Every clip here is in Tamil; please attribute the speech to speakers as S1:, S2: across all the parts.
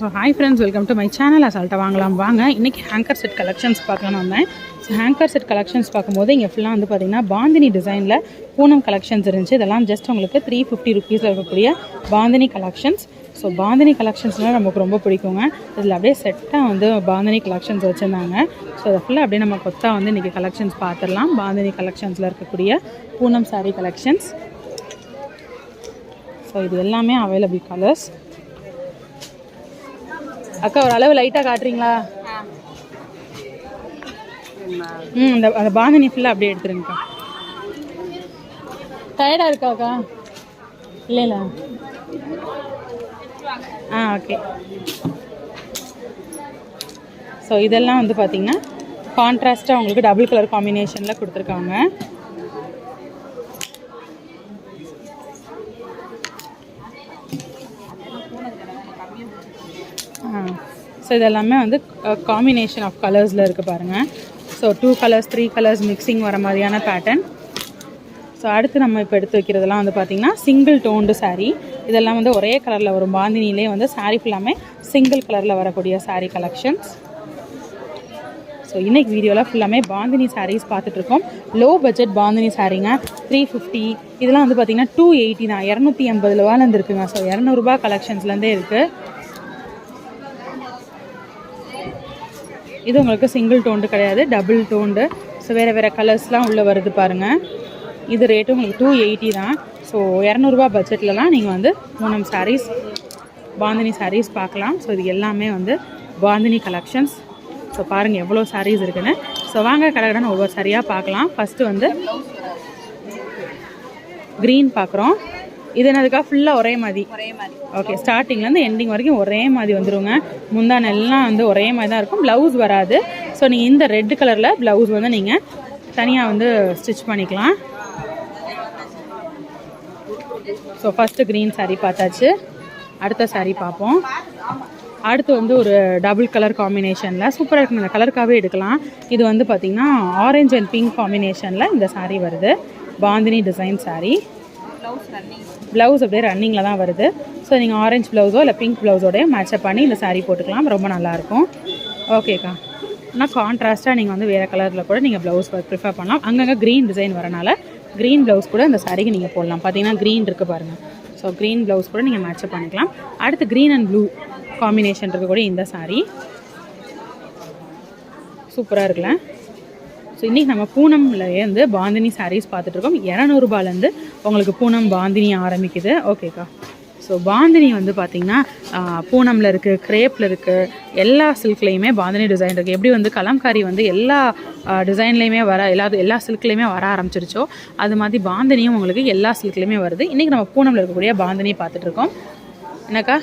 S1: So hi friends welcome to my channel அசால்ட்டாக வாங்கலாம் வாங்க. இன்றைக்கி ஹேங்கர் செட் கலெக்ஷன்ஸ் பார்க்கலாம் வந்தேன். ஸோ ஹேங்கர் செட் கலெக்ஷன்ஸ் பார்க்கும்போது இங்கே ஃபுல்லாக வந்து பார்த்திங்கன்னா பாந்தினி டிசைனில் பூனம் கலெக்ஷன்ஸ் இருந்துச்சு. இதெல்லாம் ஜஸ்ட் உங்களுக்கு த்ரீ ஃபிஃப்டி ருபீஸில் இருக்கக்கூடிய பாந்தினி கலெக்ஷன்ஸ் ஸோ பாந்தினி கலெக்ஷன்ஸ்லாம் நமக்கு ரொம்ப பிடிக்குங்க. இதில் அப்படியே செட்டாக வந்து பாந்தினி கலெக்ஷன்ஸ் வச்சுருந்தாங்க. ஸோ அதை ஃபுல்லாக அப்படியே நம்ம கொத்தா வந்து இன்றைக்கி கலெக்ஷன்ஸ் பார்த்துடலாம். பாந்தினி கலெக்ஷன்ஸில் இருக்கக்கூடிய பூனம் saree கலெக்ஷன்ஸ் ஸோ இது எல்லாமே அவைலபிள் கலர்ஸ் அக்கா ஒரு அளவு லைட்டாக காட்டுறீங்களா? ம் இந்த அந்த பாந்தனி ஃபுல்லாக அப்படியே எடுத்துருங்கக்கா டயர்டாக இருக்காக்கா இல்லைல்ல ஆ ஓகே ஸோ இதெல்லாம் வந்து பார்த்தீங்கன்னா கான்ட்ராஸ்ட்டாக உங்களுக்கு டபுள் கலர் காம்பினேஷனில் கொடுத்துருக்காங்க. ஸோ இதெல்லாமே வந்து காம்பினேஷன் ஆஃப் கலர்ஸில் இருக்குது பாருங்கள் so two colours three colours mixing வர மாதிரியான பேட்டர்ன் ஸோ அடுத்து நம்ம இப்போ எடுத்து வைக்கிறதெல்லாம் வந்து பார்த்திங்கன்னா சிங்கிள் டோன்டு சாரீ இதெல்லாம் வந்து ஒரே கலரில் வரும். பாந்தினிலே வந்து சாரீ ஃபுல்லாமே சிங்கிள் கலரில் வரக்கூடிய சாரீ கலெக்ஷன்ஸ் ஸோ இன்றைக்கி வீடியோவில் ஃபுல்லாமே பாந்தினி சாரீஸ் பார்த்துட்ருக்கோம் லோ பட்ஜெட் பாந்தினி சாரீங்க த்ரீ ஃபிஃப்டி இதெல்லாம் வந்து பார்த்திங்கன்னா டூ எயிட்டி தான் இரநூத்தி எண்பது ரூபாலேருந்து இருக்குங்க ஸோ இரநூறுபா கலெக்ஷன்ஸ்லேருந்தே இருக்குது இது உங்களுக்கு சிங்கிள் டோண்டு கிடையாது டபுள் டோண்டு ஸோ வேறு வேறு கலர்ஸ்லாம் உள்ளே வருது பாருங்கள் இது ரேட்டு உங்களுக்கு டூ எயிட்டி தான். ஸோ இரநூறுபா பட்ஜெட்லலாம் நீங்கள் வந்து மூணம் சாரீஸ் பாந்தினி சாரீஸ் பார்க்கலாம். ஸோ இது எல்லாமே வந்து பாந்தினி கலெக்ஷன்ஸ் ஸோ பாருங்கள் எவ்வளோ சாரீஸ் இருக்குன்னு. ஸோ வாங்க கடகடன்னு ஒவ்வொரு சரியாக பார்க்கலாம். ஃபஸ்ட்டு வந்து க்ரீன் பார்க்குறோம். இது என்னதுக்கா ஃபுல்லாக ஒரே மாதிரி.
S2: ஒரே மாதிரி.
S1: ஓகே ஸ்டார்டிங்லேருந்து எண்டிங் வரைக்கும் ஒரே மாதிரி வந்துருங்க. முந்தான எல்லாம் வந்து ஒரே மாதிரி தான் இருக்கும். ப்ளவுஸ் வராது. ஸோ நீங்கள் இந்த ரெட் கலரில் ப்ளவுஸ் வந்து நீங்கள் தனியாக வந்து ஸ்டிச் பண்ணிக்கலாம். ஸோ ஃபஸ்ட்டு க்ரீன் saree பார்த்தாச்சு. அடுத்த saree பார்ப்போம். அடுத்து வந்து ஒரு டபுள் கலர் காம்பினேஷனில் சூப்பராக இருக்கும். இந்த கலருக்காகவே எடுக்கலாம். இது வந்து பார்த்திங்கன்னா ஆரஞ்சு அண்ட் பிங்க் காம்பினேஷனில் இந்த saree வருது. Bandhani design saree.
S2: ப்ளவுஸ்
S1: அப்படியே ரன்னிங்கில் தான் வருது. ஸோ நீங்கள் ஆரஞ்சு ப்ளவுஸோ இல்லை பிங்க் ப்ளவுஸோடய மேட்சப் பண்ணி இந்த சாரீ போட்டுக்கலாம். ரொம்ப நல்லாயிருக்கும் ஓகேக்கா ஆனால் கான்ட்ராஸ்ட்டாக நீங்கள் வந்து வேறு கலரில் கூட நீங்கள் ப்ளவுஸ் ப்ரிஃபர் பண்ணலாம். அங்கங்கே க்ரீன் டிசைன் வரனால க்ரீன் ப்ளவுஸ் கூட இந்த சாரீக்கு நீங்கள் போடலாம். பார்த்தீங்கன்னா க்ரீன் இருக்குது பாருங்கள் ஸோ க்ரீன் ப்ளவுஸ் கூட நீங்கள் மேட்சப் பண்ணிக்கலாம். அடுத்து க்ரீன் அண்ட் ப்ளூ காம்பினேஷன் இருக்கக்கூடிய இந்த சாரீ சூப்பராக இருக்குல்ல? ஸோ இன்றைக்கி நம்ம பூனம்ல இருந்து பாந்தினி சாரீஸ் பார்த்துட்ருக்கோம் இரநூறுபாலேருந்து உங்களுக்கு பூனம் பாந்தினி ஆரம்பிக்குது. ஓகேக்கா ஸோ பாந்தினி வந்து பார்த்திங்கன்னா பூனமில் இருக்குது க்ரேப்பில் இருக்குது எல்லா சில்க்லேயுமே பாந்தினி டிசைன் இருக்குது எப்படி வந்து கலம்காரி வந்து எல்லா டிசைன்லேயுமே வர எல்லா எல்லா சில்க்லேயுமே வர ஆரம்பிச்சிருச்சோ அது மாதிரி பாந்தினியும் உங்களுக்கு எல்லா சில்க்லேயுமே வருது. இன்றைக்கி நம்ம பூனமில் இருக்கக்கூடிய பாந்தினி பார்த்துட்ருக்கோம் என்னக்கா?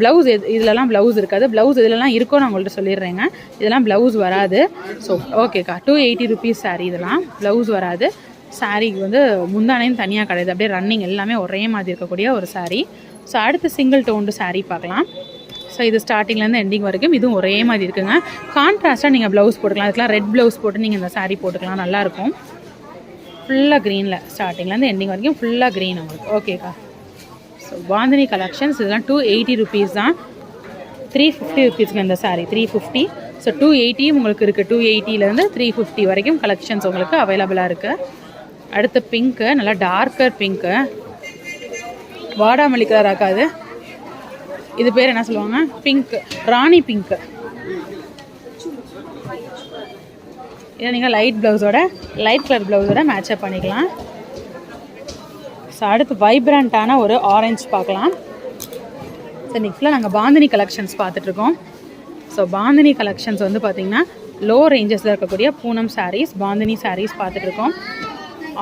S1: ப்ளவுஸ் இதுலலாம் ப்ளவுஸ் இருக்காது. ப்ளவுஸ் இதுலலாம் இருக்கோ நான் உங்கள்கிட்ட சொல்லிடுறேங்க. இதெல்லாம் ப்ளவுஸ் வராது. ஸோ ஓகேக்கா டூ எயிட்டி ருபீஸ் சாரீ இதெல்லாம். ப்ளவுஸ் வராது. சாரீக்கு வந்து முந்தானையும் தனியாக கிடையாது. அப்படியே ரன்னிங் எல்லாமே ஒரே மாதிரி இருக்கக்கூடிய ஒரு சாரீ ஸோ அடுத்து சிங்கிள் டோன்டு சாரீ பார்க்கலாம். ஸோ இது ஸ்டார்டிங்லேருந்து எண்டிங் வரைக்கும் இதுவும் ஒரே மாதிரி இருக்குங்க. கான்ட்ராஸ்ட்டாக நீங்கள் ப்ளவுஸ் போட்டுக்கலாம். அதுக்கெலாம் ரெட் ப்ளவுஸ் போட்டு நீங்கள் இந்த சாரீ போட்டுக்கலாம். நல்லாயிருக்கும் ஃபுல்லாக க்ரீனில் ஸ்டார்டிங்லேருந்து எண்டிங் வரைக்கும் ஃபுல்லாக க்ரீன் உங்களுக்கு. ஓகேக்கா ஸோ பாந்தினி கலெக்ஷன்ஸ் இதெல்லாம் டூ எயிட்டி ருபீஸ் தான். த்ரீ ஃபிஃப்டி ருபீஸ்க்கு இந்த sari three fifty so two எயிட்டியும் உங்களுக்கு இருக்குது டூ எயிட்டிலேருந்து த்ரீ ஃபிஃப்டி வரைக்கும் கலெக்ஷன்ஸ் உங்களுக்கு அவைலபிளாக இருக்குது அடுத்து பிங்க்கு நல்லா டார்க்கர் பிங்க்கு வாடாமல்லி கலர் ஆக்காது இது பேர் என்ன சொல்லுவாங்க? பிங்க்கு ராணி பிங்க்கு இதை நீங்கள் லைட் ப்ளவுஸோட லைட் கலர் ப்ளவுஸோட மேட்சப் பண்ணிக்கலாம். ஸோ அடுத்து வைப்ரண்ட்டான ஒரு ஆரஞ்சு பார்க்கலாம். ஸோ இன்றைக்கி ஃபுல்லாக நாங்கள் பாந்தினி கலெக்ஷன்ஸ் பார்த்துட்ருக்கோம். ஸோ பாந்தினி கலெக்ஷன்ஸ் வந்து பார்த்திங்கன்னா லோ ரேஞ்சஸில் இருக்கக்கூடிய பூனம் சாரீஸ் பாந்தினி சாரீஸ் பார்த்துட்ருக்கோம்.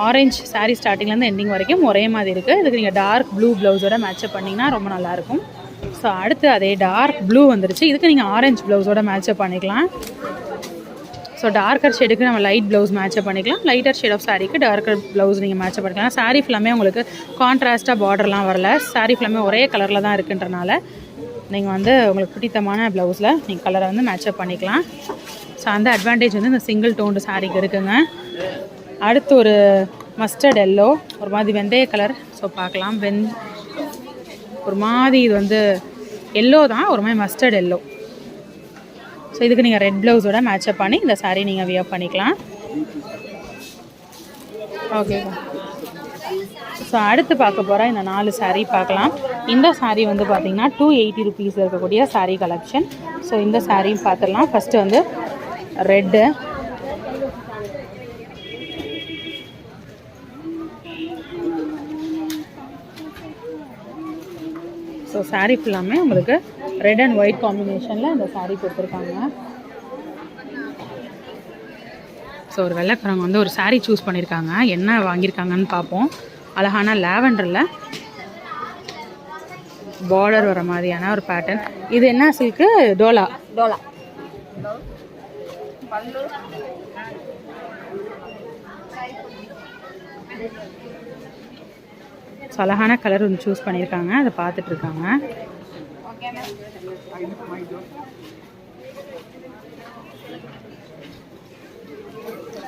S1: ஆரஞ்சு சாரீ ஸ்டார்டிங்லேருந்து எண்டிங் வரைக்கும் ஒரே மாதிரி இருக்குது இதுக்கு நீங்கள் டார்க் ப்ளூ ப்ளவுஸோட மேட்சப் பண்ணிங்கன்னா ரொம்ப நல்லாயிருக்கும் ஸோ அடுத்து அதே டார்க் ப்ளூ வந்துருச்சு. இதுக்கு நீங்கள் ஆரஞ்சு ப்ளவுஸோட மேட்சப் பண்ணிக்கலாம். ஸோ டார்க்கர் ஷேடுக்கு நம்ம லைட் ப்ளவுஸ் மேட்சப் பண்ணிக்கலாம். லைட்டர் ஷேட் ஆஃப் சாரீக்கு டார்க்கர் ப்ளவுஸ் நீங்கள் மேட்சப் பண்ணிக்கலாம். சாரீ ஃபுல்லாமே உங்களுக்கு கான்ட்ராஸ்ட்டாக பார்டர்லாம் வரல. சாரீ ஃபுல்லாமே ஒரே கலரில் தான் இருக்குன்றனால நீங்கள் வந்து உங்களுக்கு பிடித்தமான ப்ளவுஸில் நீங்கள் கலரை வந்து மேட்சப் பண்ணிக்கலாம். ஸோ அந்த அட்வான்டேஜ் வந்து இந்த சிங்கிள் டோன்டு சாரீக்கு இருக்குங்க. அடுத்து ஒரு மஸ்டர்ட் எல்லோ ஒரு மாதிரி வெந்தய கலர் ஸோ பார்க்கலாம். வெந் ஒரு மாதிரி இது வந்து எல்லோ தான் ஒரு மாதிரி மஸ்டர்ட் எல்லோ ஸோ இதுக்கு நீங்கள் ரெட் ப்ளவுஸோட மேட்சப் பண்ணி இந்த சாரீ நீங்கள் வியர் பண்ணிக்கலாம். ஓகேக்கா ஸோ அடுத்து பார்க்க போகிற இந்த நாலு சாரீ பார்க்கலாம். இந்த சாரீ வந்து பார்த்திங்கன்னா டூ எயிட்டி ருபீஸ் இருக்கக்கூடிய சாரீ கலெக்ஷன் ஸோ இந்த saree பார்த்துடலாம் ஃபஸ்ட்டு வந்து ரெட்டு ஸோ சாரீ ஃபுல்லாமே உங்களுக்கு ரெட் அண்ட் ஒயிட் காம்பினேஷனில் இந்த saree கொடுத்துருக்காங்க. ஸோ ஒரு வெள்ளைக்காரங்க வந்து ஒரு saree சூஸ் பண்ணியிருக்காங்க என்ன வாங்கியிருக்காங்கன்னு பார்ப்போம். அழகான லாவெண்டரில் பார்டர் வர மாதிரியான ஒரு பேட்டர்ன் இது என்ன சில்க்கு டோலா.
S2: டோலா.
S1: ஸோ அழகான கலர் ஒன்று சூஸ் பண்ணியிருக்காங்க அதை பார்த்துட்டு இருக்காங்க.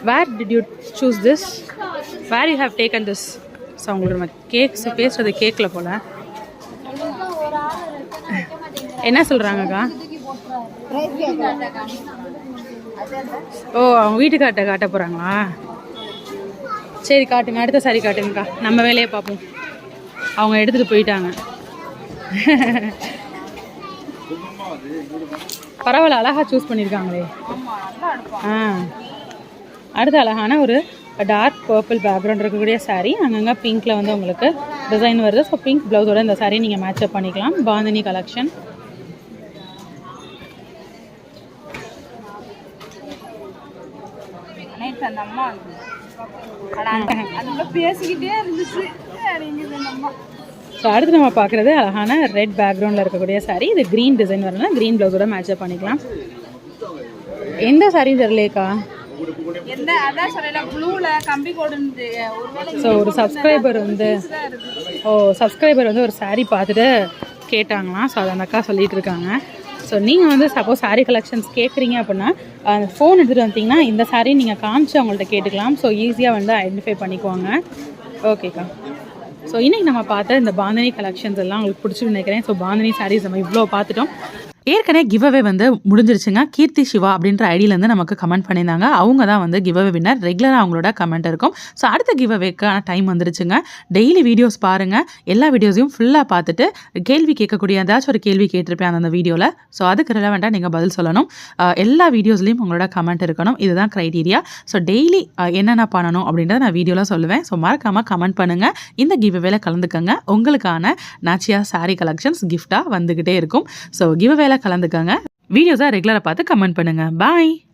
S1: Where did you choose this where you have taken this so அவங்களோட நம்ம கேக்ஸ் பேசுறது கேக்கில் போல். என்ன சொல்கிறாங்கக்கா ஓ அவங்க வீட்டுக்கார்ட்ட காட்ட போகிறாங்களா சரி காட்டுங்க. அடுத்த சாரி காட்டுங்கக்கா. நம்ம வேலையை பார்ப்போம். அவங்க எடுத்துகிட்டு போயிட்டாங்க. பரவாயில்ல அழகாக சூஸ் பண்ணியிருக்காங்களே ஆ. அடுத்து அழகான ஒரு டார்க் பர்பிள் பேக்ரவுண்ட் இருக்கக்கூடிய சாரீ அங்கங்கே பிங்க்கில் வந்து உங்களுக்கு டிசைன் வருது. ஸோ பிங்க் ப்ளவுஸோட இந்த சாரீ நீங்கள் மேட்சப் பண்ணிக்கலாம். பாந்தினி கலெக்ஷன்
S2: பேசிக்கிட்டே இருந்துச்சு. அம்மா.
S1: ஸோ அடுத்து நம்ம பார்க்குறது அழகான ரெட் பேக்ரவுண்டில் இருக்கக்கூடிய saree. இது க்ரீன் டிசைன் வரலாம் க்ரீன் ப்ளவுஸோட மேட்சப் பண்ணிக்கலாம். எந்த saree தெரியலேக்கா ஸோ ஒரு சப்ஸ்கிரைபர் வந்து ஓ சப்ஸ்கிரைபர் வந்து ஒரு saree பார்த்துட்டு கேட்டாங்களாம். ஸோ அதை அந்த அக்கா சொல்லிட்டு இருக்காங்க. ஸோ நீங்கள் வந்து சப்போஸ் saree கலெக்ஷன்ஸ் கேட்குறீங்க அப்படின்னா ஃபோன் எடுத்துகிட்டு வந்தீங்கன்னா இந்த saree நீங்கள் காமிச்சு அவங்கள்ட்ட கேட்டுக்கலாம். ஸோ ஈஸியாக வந்து ஐடென்டிஃபை பண்ணிக்குவாங்க ஓகேக்கா ஸோ இன்னைக்கு நம்ம பார்த்த இந்த பாந்தினி கலெக்ஷன்ஸ் எல்லாம் உங்களுக்கு பிடிச்சிருக்கு நினைக்கிறேன். ஸோ பாந்தினி சாரீஸ் நம்ம இவ்வளோ பார்த்துட்டோம். ஏற்கனவே கிவ் அவே வந்து முடிஞ்சிருச்சுங்க. கீர்த்தி சிவா அப்படின்ற ஐடியிலேருந்து நமக்கு கமெண்ட் பண்ணியிருந்தாங்க. அவங்க தான் வந்து கிவ் அவே வின்னர் ரெகுலராக அவங்களோட கமெண்ட் இருக்கும். ஸோ அடுத்த கிவ் அவேக்கான டைம் வந்துருச்சுங்க. டெய்லி வீடியோஸ் பாருங்கள் எல்லா வீடியோஸையும் ஃபுல்லாக பார்த்துட்டு கேள்வி கேட்கக்கூடிய ஏதாச்சும் ஒரு கேள்வி கேட்டிருப்பேன் அந்த வீடியோவில் ஸோ அதுக்கு ரிலவெண்ட்டாக நீங்கள் பதில் சொல்லணும். எல்லா வீடியோஸ்லேயும் உங்களோட கமெண்ட் இருக்கணும். இதுதான் க்ரைட்டீரியா ஸோ டெய்லி என்னென்ன பண்ணணும் அப்படின்றத நான் வீடியோவில் சொல்லுவேன். ஸோ மறக்காமல் கமெண்ட் பண்ணுங்கள் இந்த கிவ் அவேல கலந்துக்கங்க. உங்களுக்கான நாச்சியா சாரீ கலெக்ஷன்ஸ் கிஃப்டாக வந்துக்கிட்டே இருக்கும். So give கலந்துக்கங்க. வீடியோஸாக ரெகுலராக பார்த்து கமெண்ட் பண்ணுங்கள் பாய்